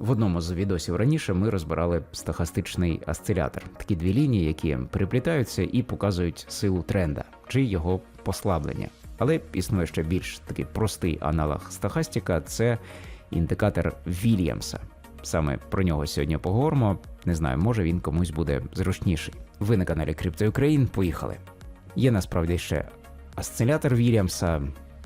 В одному з відосів раніше ми розбирали стохастичний осцилятор, такі дві лінії, які переплітаються і показують силу тренда чи його послаблення. Але існує ще більш такий простий аналог стохастика це індикатор Вільямса. Саме про нього сьогодні поговоримо. Не знаю, може він комусь буде зручніший. Ви на каналі Crypto Ukraine, поїхали. Є насправді ще осцилятор Вільямса,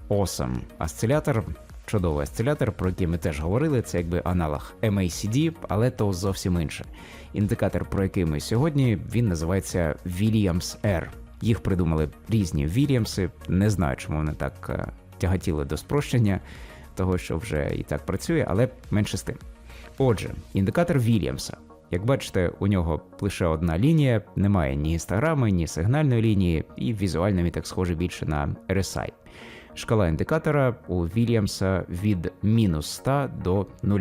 Awesome осцилятор, чудовий осцилятор, про який ми теж говорили. Це якби аналог MACD, але то зовсім інше. Індикатор, про який ми сьогодні, він називається Williams R. Їх придумали різні Вільямси. Не знаю, чому вони так е, тяготіли до спрощення, того що вже і так працює, але менше з тим. Отже, індикатор Вільямса. Як бачите, у нього лише одна лінія, немає ні інстаграми, ні сигнальної лінії, і візуально він так схожий більше на RSI. Шкала індикатора у Вільямса від мінус 100 до 0.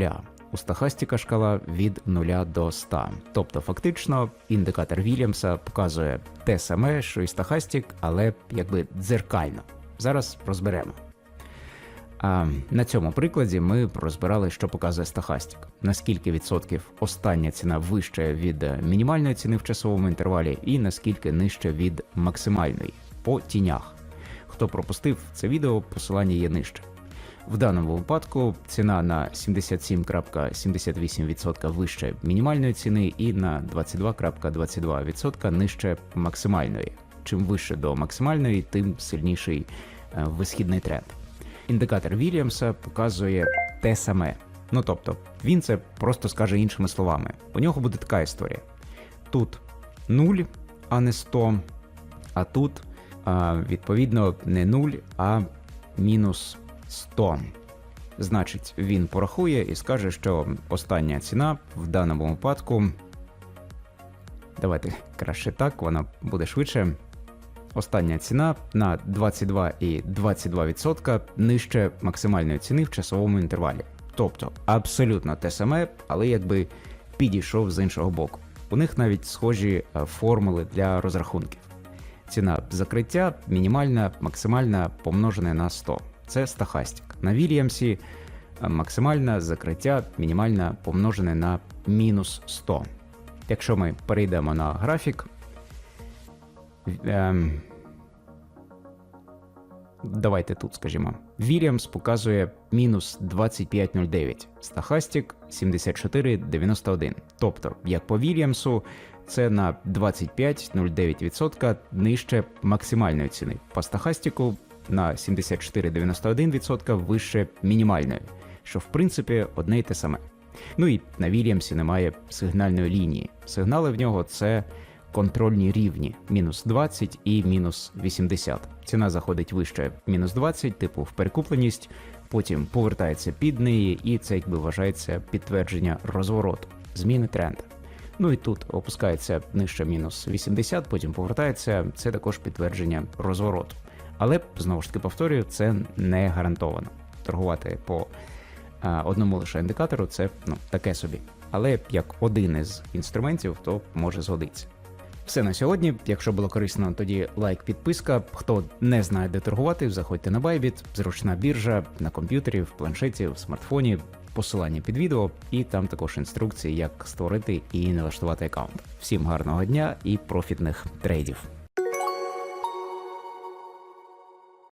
У стахастіка шкала від 0 до 100. Тобто, фактично, індикатор Вільямса показує те саме, що і стахастік, але якби дзеркально. Зараз розберемо. А на цьому прикладі ми розбирали, що показує стахастик. Наскільки відсотків остання ціна вища від мінімальної ціни в часовому інтервалі, і наскільки нижче від максимальної по тінях. Хто пропустив це відео, посилання є нижче. В даному випадку ціна на 77,78% вище мінімальної ціни і на 22,22% нижче максимальної. Чим вище до максимальної, тим сильніший е, висхідний тренд. Індикатор Вільямса показує те саме. Ну тобто, він це просто скаже іншими словами. У нього буде така історія: тут 0, а не 100, а тут відповідно не 0, а мінус 100. Значить, він порахує і скаже, що остання ціна в даному випадку. Давайте краще так, вона буде швидше. Остання ціна на 22,22% нижче максимальної ціни в часовому інтервалі. Тобто абсолютно те саме, але якби підійшов з іншого боку. У них навіть схожі е, формули для розрахунків. Ціна закриття мінімальна, максимальна помножена на 100. Це стахастик. На Вільямсі е, максимальна закриття мінімальна помножене на мінус 100. Якщо ми перейдемо на графік, Ем, Давайте тут скажімо. Вільямс показує мінус 25,09, Стахастік 74,91. Тобто, як по Вільямсу, це на 25,09% нижче максимальної ціни. По стахастіку на 74,91% вище мінімальної, що в принципі одне й те саме. Ну і на Вільямсі немає сигнальної лінії. Сигнали в нього це контрольні рівні мінус 20 і мінус 80. Ціна заходить вище мінус 20, типу в перекупленість, потім повертається під неї, і це якби вважається підтвердження розвороту, зміни тренду. Ну і тут опускається нижче мінус 80, потім повертається. Це також підтвердження розвороту. Але знову ж таки повторюю, це не гарантовано. Торгувати по одному лише індикатору це ну таке собі. Але як один із інструментів, то може згодитися. Все на сьогодні. Якщо було корисно, тоді лайк, підписка. Хто не знає, де торгувати, заходьте на Bybit, зручна біржа на комп'ютері, в планшеті, в смартфоні. Посилання під відео, і там також інструкції, як створити і налаштувати аккаунт. Всім гарного дня і профітних трейдів.